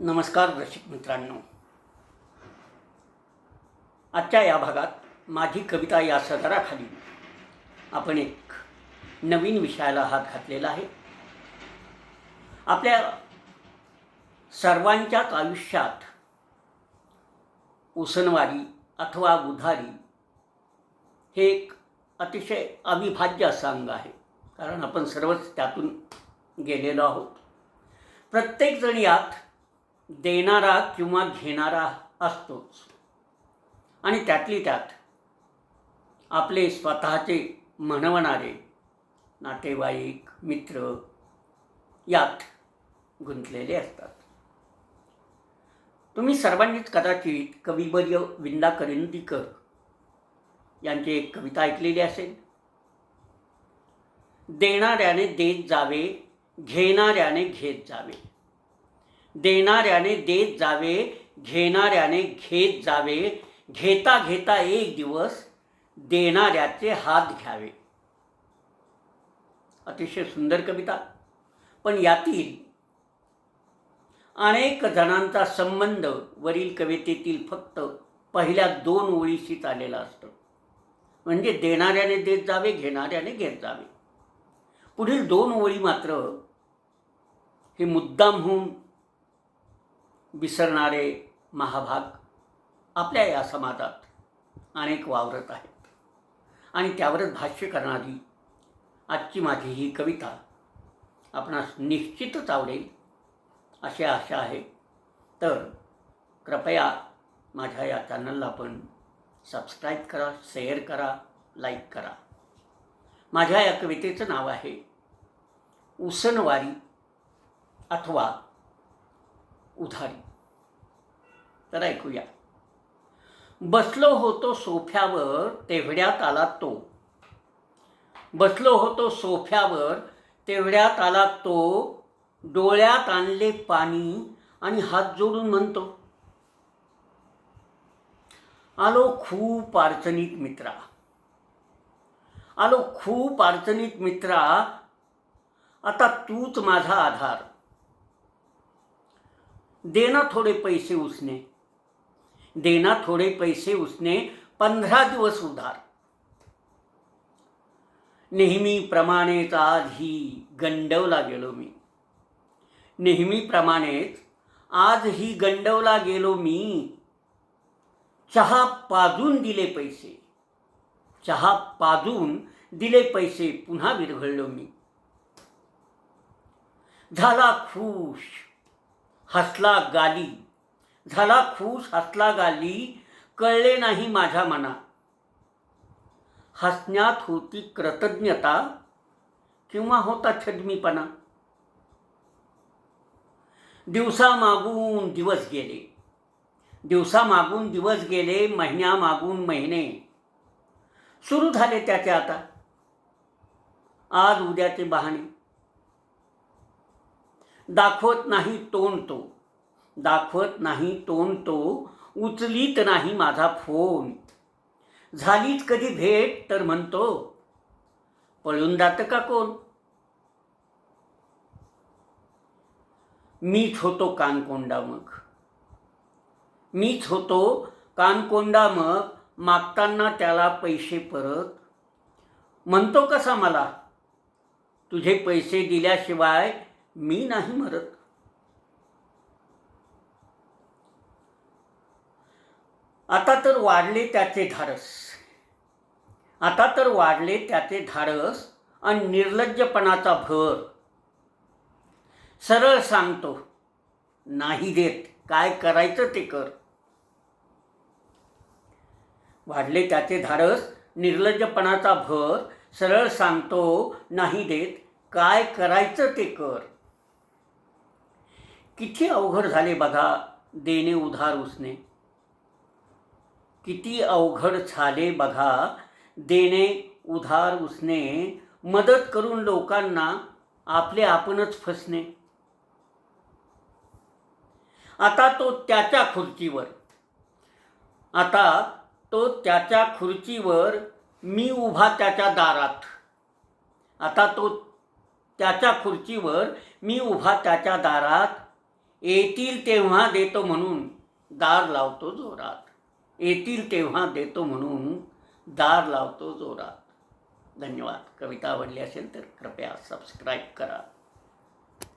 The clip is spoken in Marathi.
नमस्कार रसिक मित्रांनो. आजच्या या भागात माझी कविता या सदराखाली आपण एक नवीन विषयाला हात घातलेला आहे. आपल्या सर्वांच्याच आयुष्यात उसनवारी अथवा उधारी हे एक अतिशय अविभाज्य असं अंग आहे. कारण आपण सर्वच त्यातून गेलेलो आहोत. प्रत्येकजण यात देणारा किंवा घेणारा असतोच. आणि त्यातली त्यात आपले स्वतःचे म्हणवणारे नातेवाईक मित्र यात गुंतलेले असतात. तुम्ही सर्वांनीच कदाचित कविवर्य विंदा करंदीकर यांची एक कविता ऐकलेली असेल. देणाऱ्याने देत जावे घेणाऱ्याने घेत जावे. देणाऱ्याने देत जावे घेणाऱ्याने घेत जावे. घेता घेता एक दिवस देणाऱ्याचे हात घ्यावे. अतिशय सुंदर कविता. पण यातील अनेक जणांचा संबंध वरील कवितेतील फक्त पहिल्या दोन ओळीशीच आलेला असतो. म्हणजे देणाऱ्याने देत जावे घेणाऱ्याने घेत जावे. पुढील दोन ओळी मात्र हे मुद्दाम होऊन विसरणारे महाभाग आपल्या या समाजात अनेक वावरत आहेत. आणि त्यावरच भाष्य करणारी आजची माझी ही कविता आपणास निश्चितच आवडेल अशी आशा आहे. तर कृपया माझ्या या चॅनलला पण सबस्क्राईब करा शेअर करा लाईक करा. माझ्या या कवितेचं नाव आहे उसनवारी अथवा उधारी. तर ऐकूया. बसलो होतो सोफ्यावर तेवढ्यात आला तो. बसलो होतो सोफ्यावर तेवढ्यात आला तो. डोळ्यात आणले पाणी आणि हात जोडून म्हणतो आलो खूप अडचणीत मित्रा. आलो खूप अडचणीत मित्रा. आता तूच माझा आधार. देना थोडे पैसे उसने। देना थोडे पैसे उसने पंधरा दिवस उधार। नेहमीप्रमाणेच आज ही गंडवला गेलो मी। नेहमीप्रमाणेच आज ही गंडवला गेलो मी। चहा पाजून दिले पैसे। चहा पाजून दिले पैसे पुन्हा विरघळलो मी। झाला खुश हसला गाली. झाला खूस हसला गाली. कळले नाही माझ्या मना. हसण्यात होती कृतज्ञता किंवा होता छडमीपणा दिवसामागून दिवस गेले. दिवसामागून दिवस गेले महिन्यामागून महिने. सुरू झाले त्याचे आता. आज उद्याचे बहाणे. दाखवत नाही तोंड तो. दाखवत नाही तोंड तो. उचलीत नाही माझा फोन. झालीच कधी भेट तर म्हणतो पळून जातं का कोण? मीच होतो कानकोंडा मग मीच होतो कानकोंडा मग मागताना त्याला पैसे परत. म्हणतो कसा मला? तुझे पैसे दिल्याशिवाय मी नाही मरत. आता तर वाढले त्याचे धाडस आता तर वाढले त्याचे धाडस आणि निर्लज्जपणाचा भर. सरळ सांगतो नाही देत. काय करायचं ते कर. वाढले त्याचे धाडस निर्लज्जपणाचा भर. सरळ सांगतो नाही देत. काय करायचं ते कर. किती अवघड झाले बघा देणे उधार उसने. किती अवघड झाले बघा देणे उधार उसने. मदत करून लोकांना आपले आपणच फसणे. आता तो त्याच्या खुर्चीवर. आता तो त्याच्या खुर्चीवर मी उभा त्याच्या दारात. आता तो त्याच्या खुर्चीवर मी उभा त्याच्या दारात. येतील तेव्हा देतो म्हणून दार लावतो जोरात. येतील तेव्हा देतो म्हणून दार लावतो जोरात. धन्यवाद. कविता आवडली असेल तर कृपया सबस्क्राईब करा.